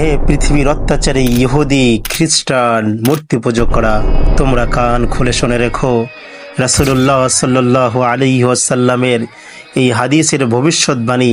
হে পৃথিবীর অত্যাচারী ইহুদি খ্রিস্টান, মূর্তি পুজো করা। তোমরা কান খুলে শুনে রেখো রাসুল্লাহ সাল্লাহ আলী ওয়াসাল্লামের এই হাদিসের ভবিষ্যৎবাণী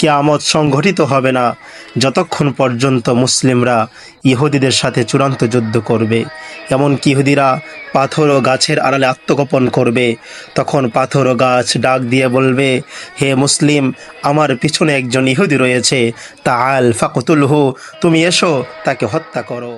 কিয়ামত সংঘটিত হবে না। যতক্ষণ পর্যন্ত মুসলিমরা ইহুদিদের সাথে চূড়ান্ত যুদ্ধ করবে, এমনকি ইহুদিরা পাথর ও গাছের আড়ালে আত্মগোপন করবে, তখন পাথর ও গাছ ডাক দিয়ে বলবে, হে মুসলিম, আমার পিছনে একজন ইহুদি রয়েছে, তা আল ফাকতুলহু, তুমি এসো, তাকে হত্যা করো।